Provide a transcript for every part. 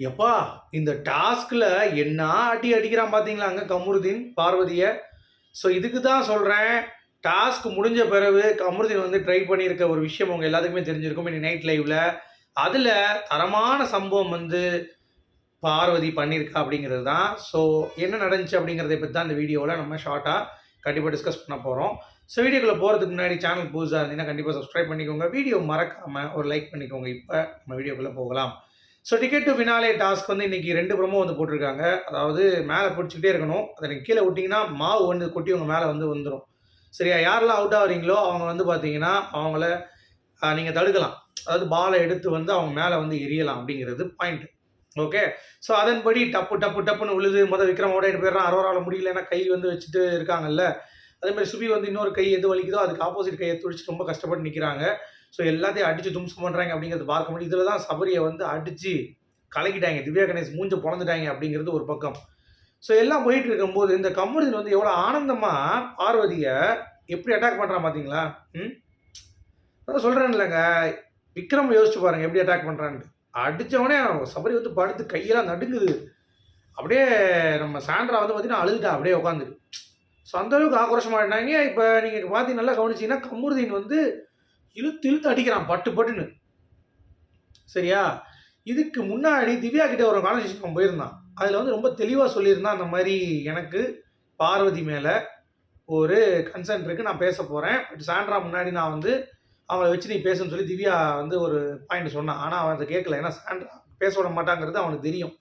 எப்பா இந்த டாஸ்கில் என்ன அடி அடிக்கிறான் பார்த்தீங்களா அங்கே கமருதீன் பார்வதியை? ஸோ இதுக்கு தான் சொல்கிறேன் டாஸ்க் முடிஞ்ச பிறகு கமருதீன் வந்து ட்ரை பண்ணியிருக்க ஒரு விஷயம் உங்கள் எல்லாத்துக்குமே தெரிஞ்சிருக்கும் இன்னைக்கு நைட் லைவில் அதில் தரமான சம்பவம் வந்து பார்வதி பண்ணியிருக்கா அப்படிங்கிறது தான். ஸோ என்ன நடந்துச்சு அப்படிங்கிறத பற்றி தான் இந்த வீடியோவில் நம்ம ஷார்ட்டாக கண்டிப்பாக டிஸ்கஸ் பண்ண போகிறோம் ஸோ வீடியோக்குள்ளே போகிறதுக்கு முன்னாடி சேனல் புதுசாக இருந்தீங்கன்னா கண்டிப்பாக சப்ஸ்கிரைப் பண்ணிக்கோங்க. வீடியோ மறக்காமல் ஒரு லைக் பண்ணிக்கோங்க. இப்போ நம்ம வீடியோக்குள்ளே போகலாம். So ticket to finale task வந்து இன்றைக்கி ரெண்டு ப்ரோமோ வந்து போட்டிருக்காங்க. அதாவது மேலே பிடிச்சிக்கிட்டே இருக்கணும். அதை நீங்கள் கீழே விட்டிங்கன்னா மாவு வந்து கொட்டி உங்கள் மேலே வந்து வந்துடும் சரியா? யாரெல்லாம் அவுட் ஆகுறீங்களோ அவங்க வந்து பார்த்தீங்கன்னா அவங்கள நீங்கள் தடுக்கலாம். அதாவது பாலை எடுத்து வந்து அவங்க மேலே வந்து எரியலாம் அப்படிங்கிறது பாயிண்ட் ஓகே ஸோ அதன்படி டப்பு டப்பு டப்புன்னு விழுது முதல் விக்ரம் ஓடிட்டு போயிடுறான் அரோராவில் முடியலன்னா கை வந்து வச்சுட்டு இருக்காங்கல்ல. அதே மாதிரி சுபி வந்து இன்னொரு கை எது வலிக்குதோ அதுக்கு ஆப்போசிட் கையை துடிச்சு ரொம்ப கஷ்டப்பட்டு நிற்கிறாங்க ஸோ எல்லாத்தையும் அடித்து தும்சம் பண்ணுறாங்க அப்படிங்கிறது பார்க்க முடியும் இதில் தான் சபரியை வந்து அடித்து கலக்கிட்டாங்க. திவ்யா கணேஷ் மூஞ்ச பொழந்துட்டாங்க அப்படிங்கிறது ஒரு பக்கம். ஸோ எல்லாம் போயிட்டு இருக்கும்போது இந்த கமருதன் வந்து எவ்வளோ ஆனந்தமாக பார்வதியை எப்படி அட்டாக் பண்ணுறான் பார்த்தீங்களா ம்? அதான் சொல்கிறேன் இல்லைங்க விக்ரம் யோசிச்சு பாருங்க எப்படி அட்டாக் பண்ணுறான்ட்டு அடித்தவொடனே சபரி வந்து படுத்து கையெல்லாம் நடுங்குது. அப்படியே நம்ம சாண்ட்ரா வந்து பார்த்தீங்கன்னா அழுதுட்டா அப்படியே உட்காந்துட்டு ஸோ அந்தளவுக்கு ஆக்ரோஷமாகிட்டாங்க இப்போ நீங்கள் பார்த்து நல்லா கவனிச்சிங்கன்னா கமருதீன் வந்து இழுத்து இழுத்து அடிக்கிறான் பட்டு பட்டுன்னு. சரியா? இதுக்கு முன்னாடி திவ்யா கிட்டே ஒரு கான்வர்சேஷன் போயிருந்தான். அதில் வந்து ரொம்ப தெளிவாக சொல்லியிருந்தான் அந்த மாதிரி எனக்கு பார்வதி மேலே ஒரு கன்சர்ன் இருக்குது நான் பேச போகிறேன் பட் சாண்ட்ரா முன்னாடி நான் வந்து அவளை வச்சு நீ பேசுன்னு சொல்லி திவ்யா வந்து ஒரு பாயிண்ட் சொன்னான். ஆனால் அவன் அதை கேட்கல. ஏன்னா சாண்ட்ரா பேச விட மாட்டாங்கிறது அவனுக்கு தெரியும்.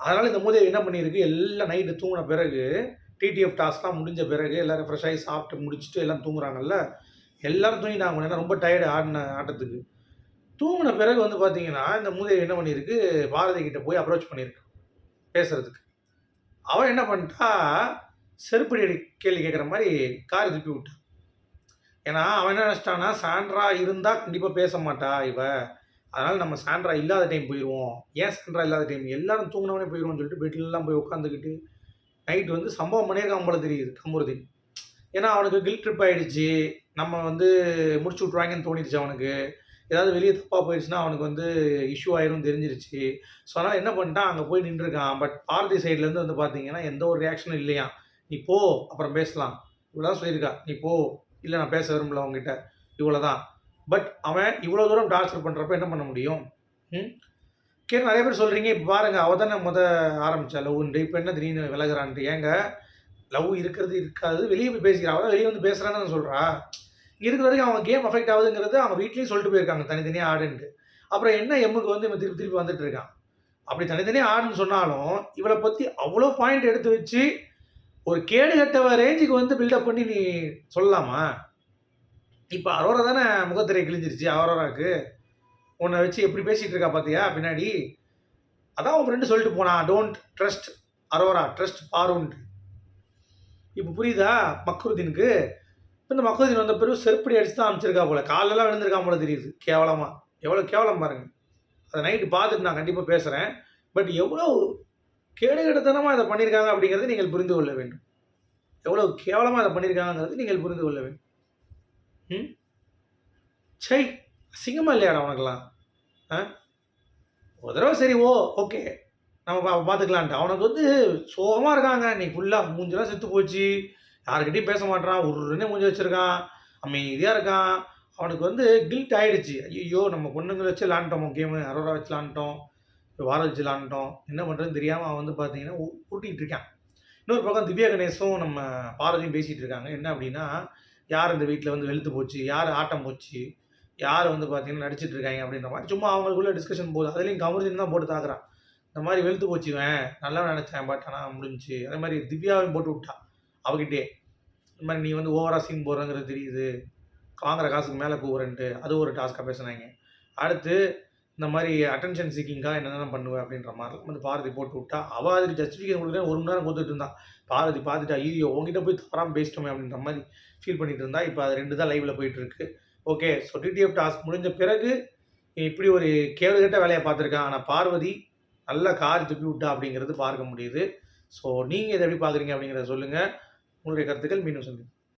அதனால் இந்த மூதேவி என்ன பண்ணியிருக்கு? எல்லாம் நைட்டு தூங்கின பிறகு டிடிஎஃப் டாஸ்க்லாம் முடிஞ்ச பிறகு எல்லோரும் ஃப்ரெஷ் ஆகி சாப்பிட்டு முடிச்சுட்டு எல்லாம் தூங்குறாங்கல்ல எல்லாரும் தூங்கினாங்க ஏன்னா ரொம்ப டயர்டு ஆடின ஆட்டத்துக்கு. தூங்கின பிறகு வந்து பார்த்தீங்கன்னா இந்த மூதேவி என்ன பண்ணியிருக்கு பாரதி கிட்டே போய் அப்ரோச் பண்ணியிருக்கு பேசுகிறதுக்கு அவன் என்ன பண்ணிட்டா செருப்படி கேள்வி கேட்குற மாதிரி கார் திருப்பி விட்டான் ஏன்னா அவன் என்ன நினச்சிட்டான்னா சாண்ட்ரா இருந்தால் கண்டிப்பாக பேச மாட்டா இவ. அதனால் நம்ம சாண்ட்ரா இல்லாத டைம் போயிடுவோம் ஏன் சாண்ட்ரா இல்லாத டைம் எல்லாரும் தூங்கினவனே போயிடுவோம்னு சொல்லிட்டு வீட்டிலலாம் போய் உட்காந்துக்கிட்டு நைட் வந்து சம்பவம் பண்ணியிருக்கான் போல தெரியுது கமுருதீன் ஏன்னா அவனுக்கு கில் ட்ரிப் ஆகிடுச்சு நம்ம வந்து முடிச்சு விட்ருவாங்கன்னு தோணிடுச்சு அவனுக்கு. ஏதாவது வெளியே தப்பாக போயிடுச்சுன்னா அவனுக்கு வந்து இஷ்யூ ஆயிரும் தெரிஞ்சிருச்சு. ஸோ அதனால் என்ன பண்ணிட்டான்? அங்கே போய் நின்றுருக்கான். பட் பாரதி சைட்லேருந்து வந்து பார்த்தீங்கன்னா எந்த ஒரு ரியாக்ஷனும் இல்லையா நீ போ அப்புறம் பேசலாம். இவ்வளோதான் சொல்லியிருக்கா. நீ போ இல்லை நான் பேச விரும்பல அவங்ககிட்ட இவ்வளோ தான் பட் அவன் இவ்வளோ தூரம் டார்ச்சர் பண்ணுறப்ப என்ன பண்ண முடியும்? ம்? கேட்டு நிறைய பேர் சொல்கிறீங்க இப்போ பாருங்கள் அவள் தானே முத ஆரம்பித்தா லவ்ன்ட்டு இப்போ என்ன திடீர்னு விலகிறான்ட்டு. ஏங்க லவ் இருக்கிறது இருக்காது வெளியே போய் பேசிக்கிறா அவள் வெளியே வந்து பேசுகிறான்னு சொல்கிறா இங்கே இருக்கிற வரைக்கும் அவங்க கேம் அஃபெக்ட் ஆகுதுங்கிறது அவங்க வீட்லேயும் சொல்லிட்டு போயிருக்காங்க தனித்தனியாக ஆடுன்ட்டு. அப்புறம் என்ன எம்முக்கு வந்து இவன் திருப்பி திருப்பி வந்துட்டு இருக்கான்? அப்படி தனித்தனியாக ஆடுன்னு சொன்னாலும் இவளை பற்றி அவ்வளோ பாயிண்ட் எடுத்து வச்சு ஒரு கேடு கட்டவ ரேஞ்சுக்கு வந்து பில்டப் பண்ணி நீ சொல்லலாமா? இப்போ அரோரா தானே முகத்திரை கிழிஞ்சிருச்சு அரோராக்கு. உன்னை வச்சு எப்படி பேசிகிட்டு இருக்கா பார்த்தியா பின்னாடி அதான் உன் ஃப்ரெண்டு சொல்லிட்டு போனான் டோன்ட் ட்ரஸ்ட் அரோரா ட்ரஸ்ட் பாருன்ட்டு இப்போ புரியுதா? மக்ருதீனுக்கு. இப்போ இந்த மக்ருதீன் வந்த பிறகு செருப்படி அடிச்சு தான் அமைச்சிருக்கா போல. காலெல்லாம் விழுந்திருக்கா போல தெரியுது. கேவலமாக எவ்வளோ கேவலம் பாருங்கள் அதை நைட்டு பார்த்துட்டு நான் கண்டிப்பாக பேசுகிறேன் பட் எவ்வளோ கேடுகெடுத்தனமாக இதை பண்ணியிருக்காங்க அப்படிங்கிறத நீங்கள் புரிந்து கொள்ள வேண்டும். எவ்வளோ கேவலமாக இதை பண்ணியிருக்காங்கிறது நீங்கள் புரிந்து கொள்ள வேண்டும். ம்? சை அசிங்கமாக இல்லையாடா உனக்கெல்லாம்? ஆ? ஒரு தடவை சரி ஓ ஓகே. நம்ம பா பார்த்துக்கலான்ட்டு அவனுக்கு வந்து சோகமாக இருக்காங்க. நீ ஃபுல்லாக மூஞ்செல்லாம் செத்து போச்சு. யாருக்கிட்டையும் பேச மாட்டான் உருன்னு மூஞ்சி வச்சுருக்கான். அமைதியாக இருக்கான். அவனுக்கு வந்து கில்ட் ஆகிடுச்சு ஐயோ நம்ம பொண்ணுங்களை வச்சு விளாண்டோம் கேமு அரோரா வச்சு விளாண்டோம் வார வச்சு விளாண்டோம் என்ன பண்ணுறதுன்னு தெரியாமல் அவன் வந்து பார்த்தீங்கன்னா உருட்டிகிட்டு இருக்கான். இன்னொரு பக்கம் திவ்யா கணேசும் நம்ம பாரதியும் பேசிகிட்டு இருக்காங்க. என்ன அப்படின்னா யார் இந்த வீட்டில் வந்து வெளுத்து போச்சு? யார் ஆட்டம் போச்சு? யார் வந்து பார்த்தீங்கன்னா நடிச்சிட்டு இருக்காங்க அப்படின்ற மாதிரி சும்மா அவங்களுக்குள்ள டிஸ்கஷன் போகுது அதுலேயும் கமருதீன் தான் போட்டு தாக்குறான். இந்த மாதிரி வெளுத்து போச்சுவேன் நல்லா நினச்சேன் பட் ஆனால் முடிஞ்சு அதே மாதிரி திவ்யாவையும் போட்டு விட்டான் அவகிட்டே இந்த மாதிரி நீ வந்து ஓவரா சீன் போடுறங்கிறது தெரியுது. வாங்குற காசுக்கு மேலே கூவுறன்ட்டு. அது ஒரு டாஸ்க்காக பேசுனாங்க. அடுத்து இந்த மாதிரி அட்டென்ஷன் சீக்கிங்காக என்னென்ன பண்ணுவேன் அப்படின்ற மாதிரிலாம் வந்து பாரதி போட்டு விட்டா. அவள் அதுக்கு ஜஸ்டிஃபிகேஷன் கொடுத்து ஒரு மணி நேரம் கொடுத்துட்டு இருந்தான் பாரதி பார்த்துட்டா ஐயோ உங்ககிட்ட போய் தவறாமல் பேசிட்டோமே அப்படின்ற மாதிரி ஃபீல் பண்ணிட்டு இருந்தா. இப்போ அது ரெண்டு தான் லைவில் போயிட்டு இருக்கு. ஓகே ஸோ டிடிஎஃப் டாஸ்க் முடிஞ்ச பிறகு இப்படி ஒரு கேடுகட்ட வேலையை பார்த்துருக்கான். ஆனால் பார்வதி நல்லா கார் துப்பி விட்டா அப்படிங்கிறது பார்க்க முடியுது. ஸோ நீங்கள் இதை எப்படி பார்க்குறீங்க அப்படிங்கிறத சொல்லுங்கள் உங்களுடைய கருத்துக்கள் மீண்டும் சொல்லுங்கள்